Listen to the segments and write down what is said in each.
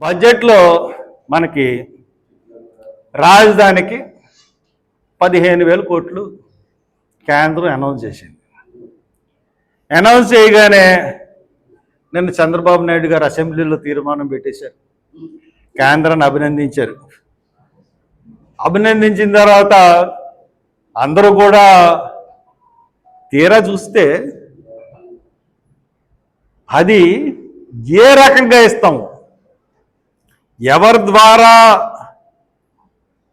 బడ్జెట్లో మనకి రాజధానికి పదిహేను వేల కోట్లు కేంద్రం అనౌన్స్ చేసింది. అనౌన్స్ చేయగానే నిన్న చంద్రబాబు నాయుడు గారు అసెంబ్లీలో తీర్మానం పెట్టేశారు. కేంద్రాన్ని అభినందించారు. అభినందించిన తర్వాత అందరూ కూడా తీరా చూస్తే అది ఏ రకంగా ఇస్తాము? ఎవరి ద్వారా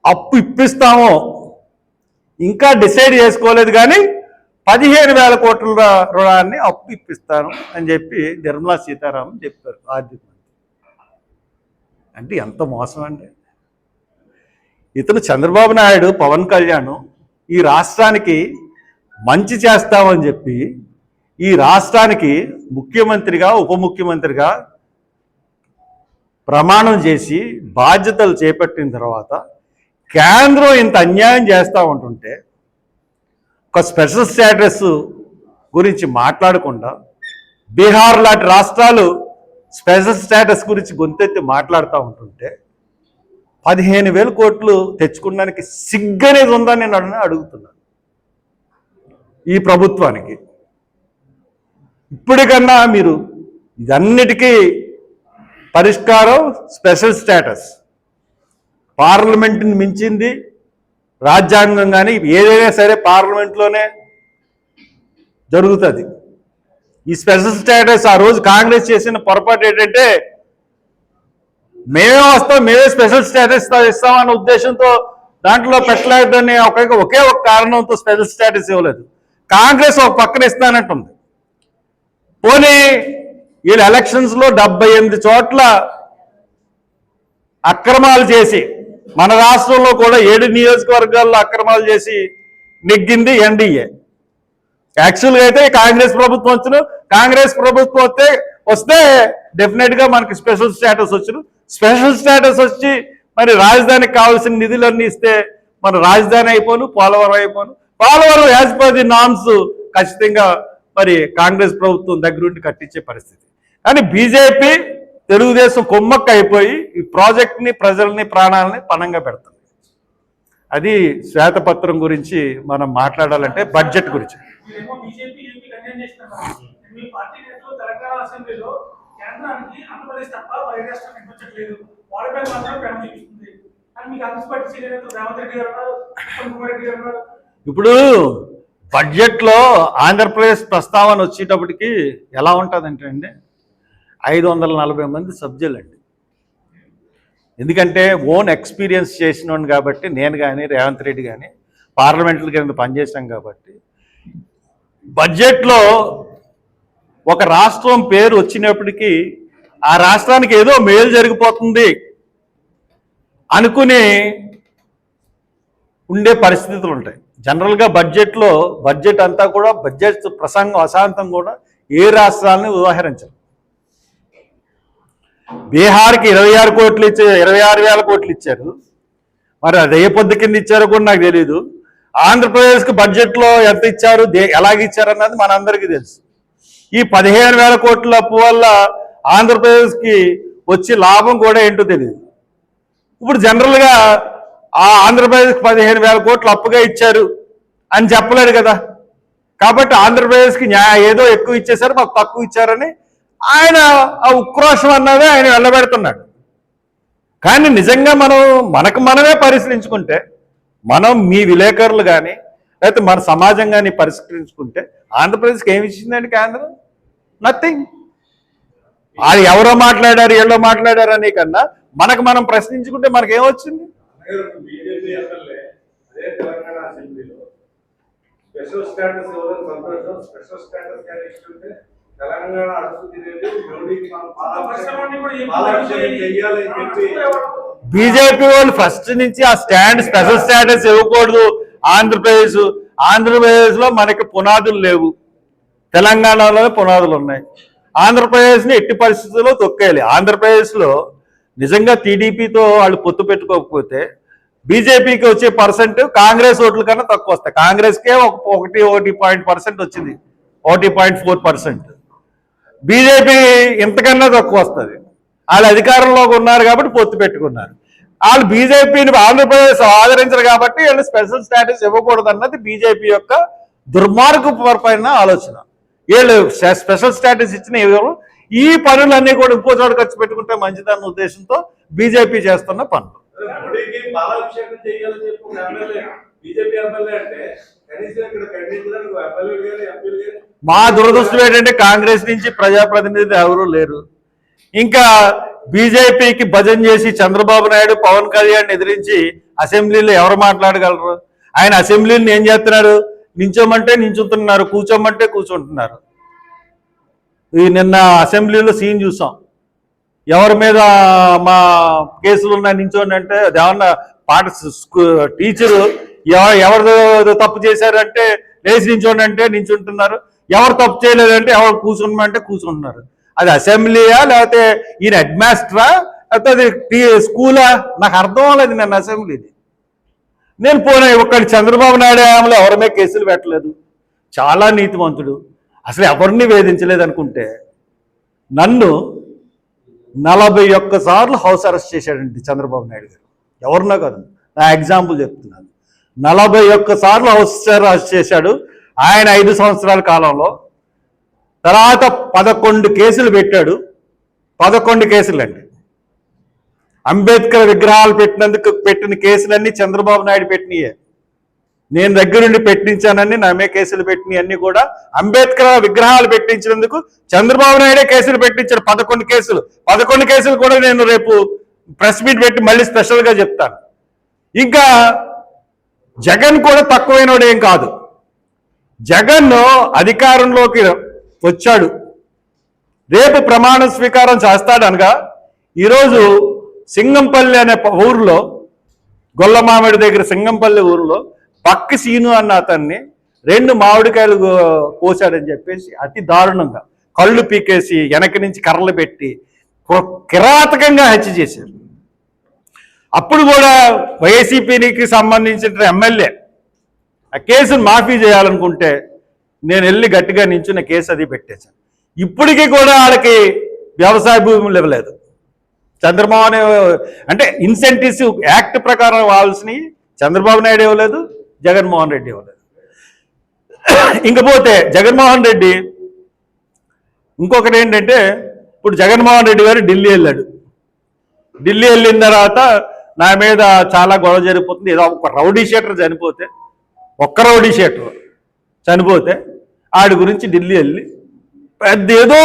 అప్పు ఇప్పిస్తామో ఇంకా డిసైడ్ చేసుకోలేదు కానీ పదిహేను వేల కోట్ల రుణాన్ని అప్పు ఇప్పిస్తాను అని చెప్పి నిర్మలా సీతారామన్ చెప్పారు ఆర్థిక మంత్రి. అంటే ఎంత మోసం అండి. ఇతను చంద్రబాబు నాయుడు పవన్ కళ్యాణ్ ఈ రాష్ట్రానికి మంచి చేస్తామని చెప్పి ఈ రాష్ట్రానికి ముఖ్యమంత్రిగా ఉప ముఖ్యమంత్రిగా ప్రమాణం చేసి బాధ్యతలు చేపట్టిన తర్వాత కేంద్రం ఇంత అన్యాయం చేస్తూ ఉంటుంటే ఒక స్పెషల్ స్టేటస్ గురించి మాట్లాడకుండా బీహార్ లాంటి రాష్ట్రాలు స్పెషల్ స్టేటస్ గురించి గొంతెత్తి మాట్లాడుతూ ఉంటుంటే పదిహేను వేల కోట్లు తెచ్చుకోవడానికి సిగ్గనేది ఉందని నేను అడుగుతున్నాను. ఈ ప్రభుత్వానికి. ఇప్పటికన్నా మీరు ఇదన్నిటికీ పరిష్కారం స్పెషల్ స్టేటస్. పార్లమెంట్ని మించింది రాజ్యాంగం కానీ ఏదైనా సరే పార్లమెంట్లోనే జరుగుతుంది. ఈ స్పెషల్ స్టేటస్ ఆ రోజు కాంగ్రెస్ చేసిన పొరపాటు ఏంటంటే మేమే వస్తాం మేమే స్పెషల్ స్టేటస్ ఇస్తామన్న ఉద్దేశంతో దాంట్లో పెట్టలేదని ఒక ఒకే ఒక కారణంతో స్పెషల్ స్టేటస్ ఇవ్వలేదు. కాంగ్రెస్ ఒక పక్కన ఇస్తానంటుంది. పోనీ వీళ్ళు ఎలక్షన్స్లో డెబ్బై ఎనిమిది చోట్ల అక్రమాలు చేసి మన రాష్ట్రంలో కూడా ఏడు నియోజకవర్గాల్లో అక్రమాలు చేసి నెగ్గింది ఎన్డీఏ. యాక్చువల్గా అయితే కాంగ్రెస్ ప్రభుత్వం వచ్చిన కాంగ్రెస్ ప్రభుత్వం వస్తే వస్తే డెఫినెట్గా మనకి స్పెషల్ స్టేటస్ వచ్చిన స్పెషల్ స్టేటస్ వచ్చి మరి రాజధానికి కావాల్సిన నిధులన్నీ ఇస్తే మన రాజధాని అయిపోను Polavaram అయిపోను. Polavaram as per the norms ఖచ్చితంగా మరి కాంగ్రెస్ ప్రభుత్వం దగ్గరుండి కట్టించే పరిస్థితి. కానీ బీజేపీ తెలుగుదేశం కొమ్మక్క అయిపోయి ఈ ప్రాజెక్ట్ని ప్రజల్ని ప్రాణాలని పణంగా పెడుతుంది. అది శ్వేతపత్రం గురించి మనం మాట్లాడాలంటే బడ్జెట్ గురించి. ఇప్పుడు బడ్జెట్లో ఆంధ్రప్రదేశ్ ప్రస్తావన వచ్చేటప్పటికి ఎలా ఉంటుందంటే అండి? ఐదు వందల నలభై మంది సభ్యులు అండి ఎందుకంటే ఓన్ ఎక్స్పీరియన్స్ చేసినోడు కాబట్టి నేను కానీ రేవంత్ రెడ్డి కానీ పార్లమెంట్ల కింద పనిచేశాం కాబట్టి బడ్జెట్లో ఒక రాష్ట్రం పేరు వచ్చినప్పటికీ ఆ రాష్ట్రానికి ఏదో మేలు జరిగిపోతుంది అనుకుని ఉండే పరిస్థితులు ఉంటాయి జనరల్గా బడ్జెట్లో బడ్జెట్ అంతా కూడా బడ్జెట్ ప్రసంగం అశాంతం కూడా ఏ రాష్ట్రాలని ఉదాహరించరు. బీహార్కి ఇరవై ఆరు కోట్లు ఇచ్చే ఇరవై ఆరు వేల కోట్లు ఇచ్చారు. మరి అది ఏ పొద్దు కింద ఇచ్చారో కూడా నాకు తెలియదు ఆంధ్రప్రదేశ్కి బడ్జెట్లో ఎంత ఇచ్చారు దే ఎలాగ ఇచ్చారన్నది మనందరికీ తెలుసు. ఈ పదిహేను వేల కోట్ల అప్పు వల్ల ఆంధ్రప్రదేశ్కి వచ్చే లాభం కూడా ఏంటో తెలియదు ఇప్పుడు జనరల్గా ఆ ఆంధ్రప్రదేశ్కి పదిహేను వేల కోట్లు అప్పుగా ఇచ్చారు అని చెప్పలేరు కదా. కాబట్టి ఆంధ్రప్రదేశ్కి న్యాయ ఏదో ఎక్కువ ఇచ్చేసారు మాకు తక్కువ ఇచ్చారని ఆయన ఆ ఉక్రోషం అన్నదే ఆయన వెళ్ళబెడుతున్నాడు కానీ నిజంగా మనం మనకు మనమే పరిశీలించుకుంటే మనం మీ విలేకరులు కానీ లేకపోతే మన సమాజం కానీ పరిష్కరించుకుంటే ఆంధ్రప్రదేశ్కి ఏమి ఇచ్చిందండి కేంద్రం? నథింగ్ అది ఎవరో మాట్లాడారు ఎవరో మాట్లాడారు అనే కన్నా మనకు మనం ప్రశ్నించుకుంటే మనకేమొచ్చింది స్పెషల్ స్టేటస్ ఇవ్వడం సంతోషం. స్పెషల్ స్టేటస్ కానీ తెలంగాణ బీజేపీ వాళ్ళు ఫస్ట్ నుంచి ఆ స్టాండ్ స్పెషల్ స్టేటస్ ఇవ్వకూడదు ఆంధ్రప్రదేశ్ ఆంధ్రప్రదేశ్లో మనకి పునాదులు లేవు. తెలంగాణలోనే పునాదులు ఉన్నాయి. ఆంధ్రప్రదేశ్ని ఎట్టి పరిస్థితుల్లో తొక్కేయాలి. ఆంధ్రప్రదేశ్లో నిజంగా టీడీపీతో వాళ్ళు పొత్తు పెట్టుకోకపోతే బీజేపీకి వచ్చే పర్సెంట్ కాంగ్రెస్ ఓట్ల కన్నా తక్కువ వస్తాయి. కాంగ్రెస్కే ఒక ఒకటి ఒకటి పాయింట్ పర్సెంట్ వచ్చింది. ఒకటి పాయింట్ ఫోర్ పర్సెంట్. బీజేపీ ఇంతకన్నా తక్కువ వస్తుంది. వాళ్ళు అధికారంలోకి ఉన్నారు కాబట్టి పొత్తు పెట్టుకున్నారు. వాళ్ళు బీజేపీని ఆంధ్రప్రదేశ్ ఆదరించరు కాబట్టి వీళ్ళు స్పెషల్ స్టాటస్ ఇవ్వకూడదు అన్నది బీజేపీ యొక్క దుర్మార్గపు పైన ఆలోచన. వీళ్ళు స్పెషల్ స్టాటస్ ఇచ్చిన ఎవరు ఈ పనులన్నీ కూడా ఇంకో చోట ఖర్చు పెట్టుకుంటే మంచిదన్న ఉద్దేశంతో బీజేపీ చేస్తున్న పనులు. బీజేపీ ఎమ్మెల్యే అంటే కనీసం ఇక్కడ ఖండించడానికి ఎమ్మెల్యేలు కానీ ఎంపీలు కానీ మా దురదృష్టం ఏంటంటే కాంగ్రెస్ నుంచి ప్రజాప్రతినిధులు ఎవరూ లేరు. ఇంకా బీజేపీకి భజన చేసి చంద్రబాబు నాయుడు పవన్ కళ్యాణ్ ఎదిరించి అసెంబ్లీలో ఎవరు మాట్లాడగలరు? ఆయన అసెంబ్లీని ఏం చేస్తున్నారు? నించోమంటే నించుతున్నారు కూర్చోమంటే కూర్చుంటున్నారు. ఈ నిన్న అసెంబ్లీలో సీన్ చూసాం. ఎవరి మీద మా కేసులు ఉన్నాయి నించోండి అంటే అది ఏమన్నా టీచరు ఎవరు తప్పు చేశారంటే లేచి నించోండి అంటే నించుంటున్నారు. ఎవరు తప్పు చేయలేదంటే ఎవరు కూర్చున్నమంటే కూర్చుంటున్నారు అది అసెంబ్లీయా లేకపోతే ఈయన హెడ్ మాస్టరా లేకపోతే అది టీ స్కూలా? నాకు అర్థం అవ్వలేదు నేను అసెంబ్లీది. నేను పోనీ ఒక్కడి చంద్రబాబు నాయుడు హయాంలో ఎవరమే కేసులు పెట్టలేదు. చాలా నీతివంతుడు అసలు ఎవరిని వేధించలేదు అనుకుంటే నన్ను నలభై ఒక్క సార్లు హౌస్ అరెస్ట్ చేశాడండి చంద్రబాబు నాయుడు గారు. ఎవరినో కాదు. నా ఎగ్జాంపుల్ చెప్తున్నాను. నలభై ఒక్క సార్లు హౌస్ అరెస్ట్ చేశాడు ఆయన ఐదు సంవత్సరాల కాలంలో. తర్వాత పదకొండు కేసులు పెట్టాడు. పదకొండు కేసులు అండి అంబేద్కర్ విగ్రహాలు పెట్టినందుకు పెట్టిన కేసులన్నీ చంద్రబాబు నాయుడు పెట్టినయే. నేను దగ్గరుండి పెట్టించానని నా కేసులు పెట్టినవి కూడా అంబేద్కర్ విగ్రహాలు పెట్టించినందుకు చంద్రబాబు నాయుడే కేసులు పెట్టించాడు. పదకొండు కేసులు. పదకొండు కేసులు కూడా నేను రేపు ప్రెస్ మీట్ పెట్టి మళ్ళీ స్పెషల్గా చెప్తాను. ఇంకా జగన్ కూడా తక్కువైనోడు ఏం కాదు. జగన్ అధికారంలోకి వచ్చాడు. రేపు ప్రమాణ స్వీకారం చేస్తాడనగా ఈరోజు సింగంపల్లి అనే ఊరిలో ఊర్లో గొల్లమామిడి దగ్గర సింగంపల్లి ఊరిలో పక్క సీను అన్న అతన్ని రెండు మామిడికాయలు కోసాడని చెప్పేసి అతి దారుణంగా కళ్ళు పీకేసి వెనక నుంచి కర్రలు పెట్టి కు- కిరాతకంగా హత్య చేశారు. అప్పుడు కూడా వైసీపీకి సంబంధించిన ఎమ్మెల్యే ఆ కేసును మాఫీ చేయాలనుకుంటే నేను వెళ్ళి గట్టిగా నించున్న కేసు అది పెట్టేశాను. ఇప్పటికీ కూడా వాళ్ళకి వ్యవసాయ భూములు ఇవ్వలేదు. చంద్రబాబు అంటే ఇన్సెంటివ్స్ యాక్ట్ ప్రకారం ఇవ్వాల్సినవి చంద్రబాబు నాయుడు ఇవ్వలేదు జగన్మోహన్ రెడ్డి ఇవ్వలేదు. ఇంకపోతే జగన్మోహన్ రెడ్డి ఇంకొకటి ఏంటంటే ఇప్పుడు జగన్మోహన్ రెడ్డి గారు ఢిల్లీ వెళ్ళాడు. ఢిల్లీ వెళ్ళిన తర్వాత నా మీద చాలా గొడవ జరిగిపోతుంది. ఏదో ఒక రౌడీ షీటర్ చనిపోతే ఒక్క రౌడీ షీటర్ చనిపోతే ఆడి గురించి ఢిల్లీ వెళ్ళి పెద్ద ఏదో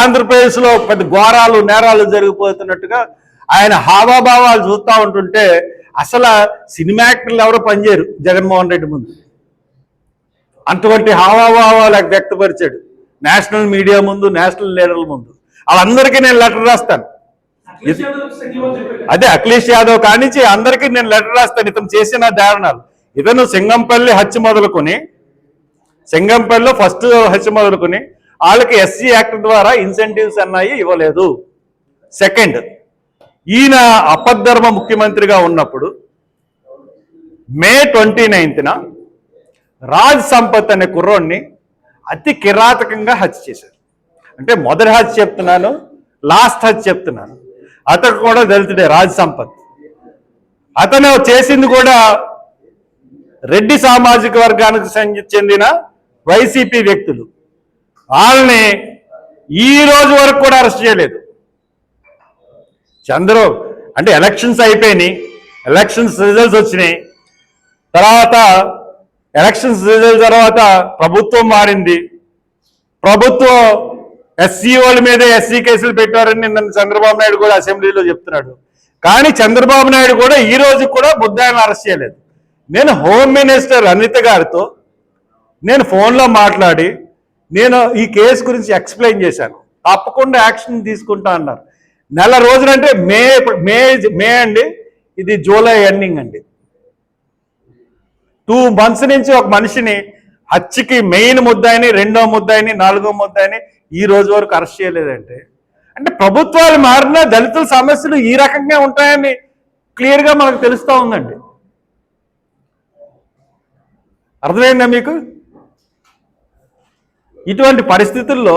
ఆంధ్రప్రదేశ్లో పెద్ద ఘోరాలు నేరాలు జరిగిపోతున్నట్టుగా ఆయన హావాభావాలు చూస్తూ ఉంటుంటే అసలు సినిమా యాక్టర్లు ఎవరో పనిచేయరు జగన్మోహన్ రెడ్డి ముందు. అటువంటి హావాభావాలు వ్యక్తపరిచాడు నేషనల్ మీడియా ముందు నేషనల్ లీడర్ల ముందు. వాళ్ళందరికీ నేను లెటర్ రాస్తాను అఖిలేష్ యాదవ్ సంజీవన్ చెప్పారు అదే అఖిలేష్ యాదవ్ కానించి అందరికీ నేను లెటర్ రాస్తాను ఇతను చేసిన దారుణాలు. ఇతను సింగంపల్లి హత్య మొదలుకొని సింగంపల్లిలో ఫస్ట్ హత్య మొదలుకొని వాళ్ళకి ఎస్సీ యాక్ట్ ద్వారా ఇన్సెంటివ్స్ అన్నాయి ఇవ్వలేదు. సెకండ్ ఈయన అపద్ధర్మ ముఖ్యమంత్రిగా ఉన్నప్పుడు మే ట్వంటీ నైన్త్న రాజ్ సంపత్ అనే కుర్రోడిని అతి కిరాతకంగా హత్య చేశారు. అంటే మొదటి హత్య చెప్తున్నాను లాస్ట్ హత్య చెప్తున్నాను. అతను కూడా దళితుడే రాజ్ సంపత్. అతను చేసింది కూడా రెడ్డి సామాజిక వర్గానికి చెందిన వైసీపీ వ్యక్తులు. వాళ్ళని ఈ రోజు వరకు కూడా అరెస్ట్ చేయలేదు. చంద్రు అంటే ఎలక్షన్స్ అయిపోయినాయి. ఎలక్షన్స్ రిజల్ట్స్ వచ్చినాయి. తర్వాత ఎలక్షన్స్ రిజల్ట్ తర్వాత ప్రభుత్వం మారింది. ప్రభుత్వం ఎస్సీ వాళ్ళ మీద ఎస్సీ కేసులు పెట్టారని నిన్న చంద్రబాబు నాయుడు కూడా అసెంబ్లీలో చెప్తున్నాడు. కానీ చంద్రబాబు నాయుడు కూడా ఈ రోజు కూడా బుద్ధాయన అరెస్ట్ చేయలేదు. నేను హోమ్ మినిస్టర్ అనిత గారితో నేను ఫోన్లో మాట్లాడి నేను ఈ కేసు గురించి ఎక్స్ప్లెయిన్ చేశాను. తప్పకుండా యాక్షన్ తీసుకుంటా అన్నారు. నెల రోజులంటే మే మే మే అండి ఇది జూలై ఎండింగ్ అండి. టూ మంత్స్ నుంచి ఒక మనిషిని హత్యకి మెయిన్ ముద్దాయిని రెండో ముద్దాయిని నాలుగో ముద్దాయిని ఈ రోజు వరకు అరెస్ట్ చేయలేదంటే అంటే ప్రభుత్వాలు మారినా దళితుల సమస్యలు ఈ రకంగా ఉంటాయని క్లియర్గా మనకు తెలుస్తూ ఉందండి. అర్థమైందా మీకు? ఇటువంటి పరిస్థితుల్లో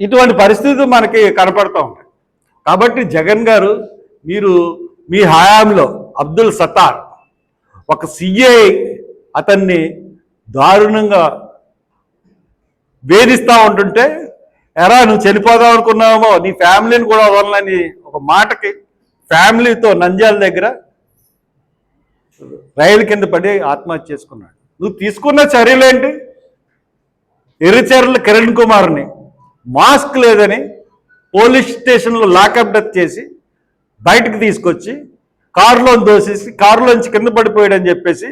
ఇటువంటి పరిస్థితి మనకి కనపడుతూ ఉంటాయి. కాబట్టి జగన్ గారు మీరు మీ హయాంలో అబ్దుల్ సత్తార్ ఒక సిఐ అతన్ని దారుణంగా వేధిస్తూ ఉంటుంటే ఎరా నువ్వు చనిపోదాం అనుకున్నావేమో నీ ఫ్యామిలీని కూడా వదలని ఒక మాటకి ఫ్యామిలీతో నంద్యాల దగ్గర రైలు కింద పడి ఆత్మహత్య చేసుకున్నాడు. నువ్వు తీసుకున్న చర్యలేంటి ఎర్రచర్ల కిరణ్ కుమార్ని మాస్క్ లేదని పోలీస్ స్టేషన్లో లాకప్ డెత్ చేసి బయటకు తీసుకొచ్చి కారులో దోసేసి కారులోంచి కింద పడిపోయాడని చెప్పేసి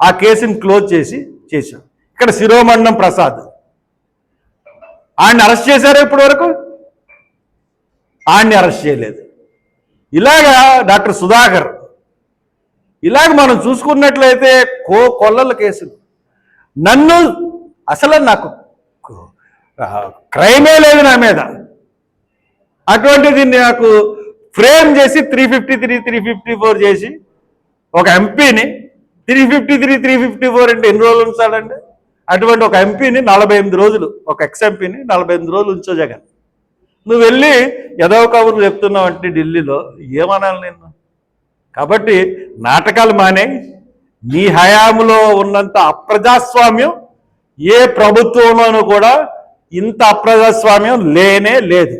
ఆ కేసుని క్లోజ్ చేసి చేశాం. ఇక్కడ శిరోమండం ప్రసాద్. ఆయన్ని అరెస్ట్ చేశారా ఇప్పటి వరకు ఆయన్ని అరెస్ట్ చేయలేదు. ఇలాగా డాక్టర్ సుధాకర్ ఇలాగ మనం చూసుకున్నట్లయితే కో కొల్లల కేసులు. నన్ను అసలు నాకు క్రైమే లేదు నా మీద. అటువంటిది నాకు ఫ్రేమ్ చేసి three fifty three three fifty four చేసి ఒక ఎంపీని three fifty three three fifty four అంటే ఎన్ని రోజులు ఉంచాలండి అటువంటి ఒక ఎంపీని నలభై ఎనిమిది రోజులు ఒక ఎక్స్ ఎంపీని నలభై ఎనిమిది రోజులు ఉంచో జగన్. నువ్వు వెళ్ళి ఎదవ కబుర్లు చెప్తున్నావు అంటే ఢిల్లీలో ఏమనాలి నిన్ను? కాబట్టి నాటకాలు మానే నీ హయాంలో ఉన్నంత అప్రజాస్వామ్యం ఏ ప్రభుత్వంలోనూ కూడా ఇంత అప్రజాస్వామ్యం లేనే లేదు.